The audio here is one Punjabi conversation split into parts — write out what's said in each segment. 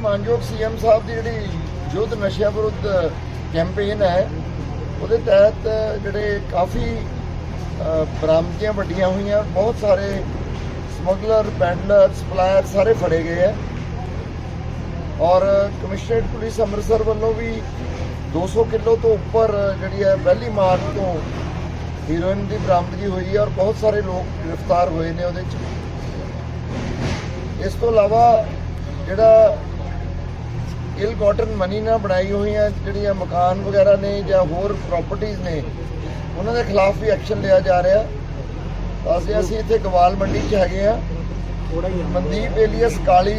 ਸਾਡੇ ਮਾਨਯੋਗ ਸੀਐਮ ਸਾਹਿਬ ਦੀ ਜਿਹੜੀ ਯੁੱਧ ਨਸ਼ਿਆਂ ਵਿਰੁੱਧ ਕੈਂਪੇਨ ਹੈ ਉਹਦੇ ਤਹਿਤ ਜਿਹੜੇ ਕਾਫੀ ਅ, ਬਰਾਮਦੀਆਂ ਵੱਡੀਆਂ ਹੋਈਆਂ ਬਹੁਤ ਸਾਰੇ ਸਮਗਲਰ ਪੈਡਲਰ ਸਪਲਾਇਰ ਸਾਰੇ ਫੜੇ ਗਏ ਹੈ। ਔਰ ਕਮਿਸ਼ਨਰੇਟ ਪੁਲਿਸ ਅੰਮ੍ਰਿਤਸਰ ਵੱਲੋਂ ਵੀ 200 ਕਿਲੋ ਤੋਂ ਉੱਪਰ ਜਿਹੜੀ ਹੈ ਪਹਿਲੀ ਮਾਰਚ ਤੋਂ ਹੀਰੋਇਨ ਦੀ ਬਰਾਮਦਗੀ ਹੋਈ ਹੈ ਔਰ ਬਹੁਤ ਸਾਰੇ ਲੋਕ ਗ੍ਰਿਫਤਾਰ ਹੋਏ ਨੇ ਉਹਦੇ 'ਚ। ਇਸ ਤੋਂ ਇਲਾਵਾ ਜਿਹੜਾ ਇਲ ਕਾਟਨ ਮਨੀ ਨਾਲ ਬਣਾਈ ਹੋਈਆਂ ਜਿਹੜੀਆਂ ਮਕਾਨ ਵਗੈਰਾ ਨੇ ਜਾਂ ਹੋਰ ਪ੍ਰਾਪਰਟੀਆਂ ਨੇ, ਉਹਨਾਂ ਦੇ ਖਿਲਾਫ ਵੀ ਐਕਸ਼ਨ ਲਿਆ ਜਾ ਰਿਹਾ। ਤਾਂ ਅਸੀਂ ਅਸੀਂ ਇੱਥੇ ਗਵਾਲ ਮੰਡੀ 'ਚ ਹੈਗੇ ਆ ਮਨਦੀਪ ਏਲੀਅਸ ਕਾਲੀ,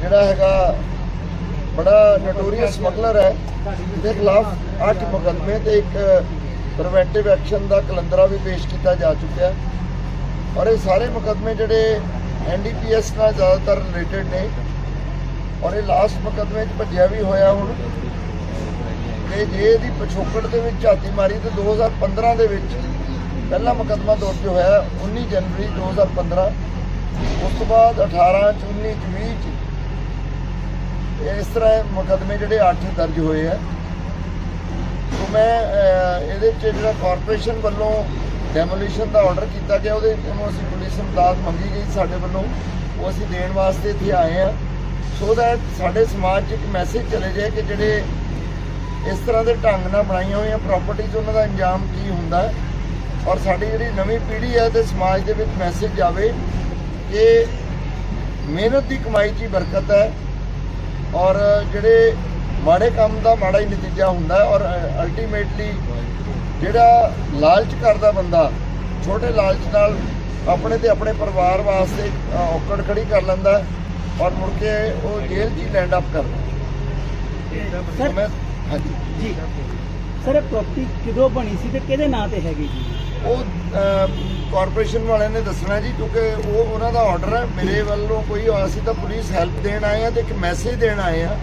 ਜਿਹੜਾ ਹੈਗਾ, ਬੜਾ ਨਟੋਰੀਅਸ ਸਮਗਲਰ ਹੈ ਦੇ ਖਿਲਾਫ 8 ਮੁਕੱਦਮੇ ਤੇ ਇੱਕ ਪ੍ਰੀਵੈਂਟਿਵ ਐਕਸ਼ਨ ਦਾ ਕਲੰਦਰਾ ਵੀ ਪੇਸ਼ ਕੀਤਾ ਜਾ ਚੁੱਕਿਆ ਔਰ ਇਹ ਸਾਰੇ ਮੁਕੱਦਮੇ ਜਿਹੜੇ ਐਨਡੀਪੀਐਸ ਨਾਲ ਜ਼ਿਆਦਾਤਰ ਰਿਲੇਟਡ ਨੇ। ਔਰ ਇਹ ਲਾਸਟ ਮੁਕੱਦਮੇ 'ਚ ਭੱਜਿਆ ਵੀ ਹੋਇਆ ਹੁਣ ਤੇ ਜੇ ਇਹਦੀ ਪਿਛੋਕੜ ਦੇ ਵਿੱਚ ਝਾਤੀ ਮਾਰੀ ਤੇ 2015 ਦੇ ਵਿੱਚ ਪਹਿਲਾ ਮੁਕੱਦਮਾ ਦਰਜ ਹੋਇਆ 19 ਜਨਵਰੀ 2015 ਉਸ ਤੋਂ ਬਾਅਦ 18 ਚ 19 ਚ 20 ਚ ਇਸ ਤਰ੍ਹਾਂ ਇਹ ਮੁਕੱਦਮੇ ਜਿਹੜੇ 8 ਦਰਜ ਹੋਏ ਆ। ਸੋ ਮੈਂ ਇਹਦੇ ਚ ਜਿਹੜਾ ਕਾਰਪੋਰੇਸ਼ਨ ਵੱਲੋਂ ਡੈਮੋਲੀਸ਼ਨ ਦਾ ਆਰਡਰ ਕੀਤਾ ਗਿਆ, ਉਹਦੇ, ਉਹਨੂੰ ਅਸੀਂ ਪੁਲਿਸ ਇਮਦਾਦ ਮੰਗੀ ਗਈ ਸਾਡੇ ਵੱਲੋਂ। ਉਹ ਅਸੀਂ ਦੇਣ ਵਾਸਤੇ ਇੱਥੇ ਆਏ ਆ। ਸੋ ਦੈਟ ਸਾਡੇ ਸਮਾਜ 'ਚ ਇੱਕ ਮੈਸੇਜ ਚਲੇ ਜਾਏ ਕਿ ਜਿਹੜੇ ਇਸ ਤਰ੍ਹਾਂ ਦੇ ਢੰਗ ਨਾਲ ਬਣਾਈਆਂ ਹੋਈਆਂ ਪ੍ਰਾਪਰਟੀਆਂ ਉਹਨਾਂ ਦਾ ਅੰਜਾਮ ਕੀ ਹੁੰਦਾ ਔਰ ਸਾਡੀ ਜਿਹੜੀ ਨਵੀਂ ਪੀੜ੍ਹੀ ਹੈ ਤੇ ਸਮਾਜ ਦੇ ਵਿੱਚ ਮੈਸੇਜ ਜਾਵੇ ਕਿ ਮਿਹਨਤ ਦੀ ਕਮਾਈ 'ਚ ਹੀ ਬਰਕਤ ਹੈ। ਔਰ ਜਿਹੜੇ ਮਾੜੇ ਕੰਮ ਦਾ ਮਾੜਾ ਹੀ ਨਤੀਜਾ ਹੁੰਦਾ ਹੈ ਔਰ ਅਲਟੀਮੇਟਲੀ ਜਿਹੜਾ ਲਾਲਚ ਕਰਦਾ ਬੰਦਾ ਛੋਟੇ ਲਾਲਚ ਨਾਲ ਆਪਣੇ ਤੇ ਆਪਣੇ ਪਰਿਵਾਰ ਵਾਸਤੇ ਔਕੜ ਖੜੀ ਕਰ ਲੈਂਦਾ ਔਰ ਮੁੜ ਕੇ ਉਹ ਜੇਲ੍ਹ 'ਚ ਹੀ ਲੈਂਡ ਅਪ ਕਰਦਾ ਸਰ ਹਾਂਜੀ। ਜੀ। ਸਰ ਇਹ ਪ੍ਰਾਪਰਟੀ ਕਿਦੋਂ ਬਣੀ ਸੀ ਤੇ ਕਿਹਦੇ ਨਾਂ ਤੇ ਹੈਗੀ ਜੀ ਉਹ ਕਾਰਪੋਰੇਸ਼ਨ ਵਾਲਿਆਂ ਨੇ ਦੱਸਣਾ ਜੀ ਕਿਉਂਕਿ ਉਹ ਉਹਨਾਂ ਦਾ ਆਰਡਰ ਹੈ। ਮੇਰੇ ਵੱਲੋਂ ਕੋਈ ਅਸੀਂ ਤਾਂ ਪੁਲਿਸ ਹੈਲਪ ਦੇਣ ਆਏ ਆ ਤੇ ਇੱਕ ਮੈਸੇਜ ਦੇਣ ਆਏ ਆ।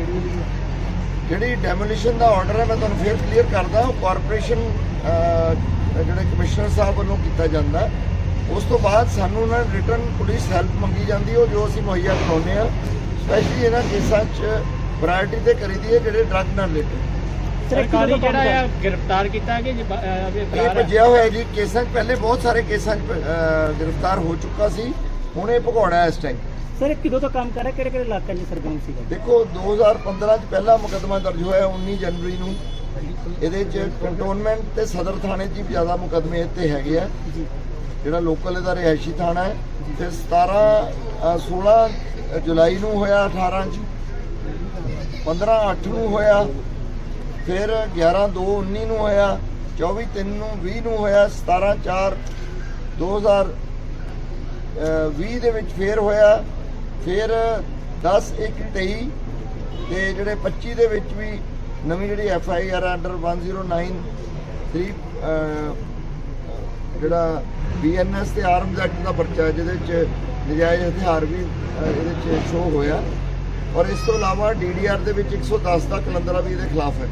ਜਿਹੜੀ ਡੈਮੋਲੀਸ਼ਨ ਦਾ ਆਰਡਰ ਹੈ ਮੈਂ ਤੁਹਾਨੂੰ ਫੇਰ ਕਲੀਅਰ ਕਰਦਾ। ਉਹ ਕਾਰਪੋਰੇਸ਼ਨ ਜਿਹੜੇ ਕਮਿਸ਼ਨਰ ਸਾਹਿਬ ਵੱਲੋਂ ਕੀਤਾ ਜਾਂਦਾ। ਉਸ ਤੋਂ ਬਾਅਦ ਸਾਨੂੰ ਉਹਨਾਂ ਰਿਟਰਨ ਪੁਲਿਸ ਹੈਲਪ ਮੰਗੀ ਜਾਂਦੀ ਹੈ ਉਹ ਜੋ ਅਸੀਂ ਮੁਹੱਈਆ ਕਰਾਉਂਦੇ ਆ ਸਪੈਸ਼ਲੀ ਇਹਨਾਂ ਕੇਸਾਂ 'ਚ ਪ੍ਰਾਇੋਰਟੀ ਤੇ ਕਰੀਦੀ ਹੈ ਜਿਹੜੇ ਡਰੱਗ ਨਾਲ ਰਿਲੇਟਡ ਸਰਕਾਰੀ ਜਿਹੜਾ ਆ ਗ੍ਰਿਫਤਾਰ ਕੀਤਾ ਕਿ ਇਹ ਭੱਜਿਆ ਹੋਇਆ ਜੀ ਕੇਸਾਂ 'ਚ ਪਹਿਲੇ ਬਹੁਤ ਸਾਰੇ ਕੇਸਾਂ 'ਚ ਗ੍ਰਿਫਤਾਰ ਹੋ ਚੁੱਕਾ ਸੀ। ਹੁਣ ਇਹ ਭਗੌੜਾ ਹੈ ਇਸ ਟਾਈਮ ਸਰ ਇਹ ਕਿਦੋਂ ਤੋਂ ਕੰਮ ਕਰ ਰਿਹਾ? ਕਿਹੜੇ ਕਿਹੜੇ ਇਲਾਕਿਆਂ 'ਚ ਸਰਗਰਮ ਸੀਗਾ? ਦੇਖੋ 2015 ਚ ਪਹਿਲਾ ਮੁਕੱਦਮਾ ਦਰਜ ਹੋਇਆ 19 ਜਨਵਰੀ ਨੂੰ। ਇਹਦੇ ਚ ਕੰਟੋਨਮੈਂਟ ਤੇ ਸਦਰ ਥਾਣੇ 'ਚ ਹੀ ਜ਼ਿਆਦਾ ਮੁਕੱਦਮੇ ਇੱਥੇ ਹੈਗੇ ਆ। ਜੀ। ਜਿਹੜਾ ਲੋਕਲ ਇਹਦਾ ਰਿਹਾਇਸ਼ੀ ਥਾਣਾ ਹੈ ਫਿਰ 17 ਅ, 16 ਜੁਲਾਈ ਨੂੰ ਹੋਇਆ 18 ਚ 15 8 ਨੂੰ ਹੋਇਆ ਫਿਰ 11 2 19 ਨੂੰ ਹੋਇਆ 24 3 ਨੂੰ 20 ਨੂੰ ਹੋਇਆ 17 4 2000 20 ਦੇ ਵਿੱਚ ਫੇਰ ਹੋਇਆ ਫਿਰ 10 1 23 ਤੇ ਜਿਹੜੇ 25 ਦੇ ਵਿੱਚ ਵੀ ਨਵੀਂ ਜਿਹੜੀ ਐਫ ਆਈ ਆਰ ਅੰਡਰ 1093 ਅਹ, ਜਿਹੜਾ ਬੀਐਨਐਸ ਤੇ ਆਰਮਜ਼ ਐਕਟ ਦਾ ਪਰਚਾ ਜਿਹਦੇ ਚ ਨਜਾਇਜ਼ ਹਥਿਆਰ ਵੀ ਇਹਦੇ ਚ ਸ਼ੋ ਹੋਇਆ। ਔਰ ਇਸ ਤੋਂ ਇਲਾਵਾ ਡੀਡੀਆਰ ਦੇ ਵਿੱਚ 110 ਦਾ ਕਲੰਦਰਾ ਵੀ ਇਹਦੇ ਖਿਲਾਫ ਹੈ।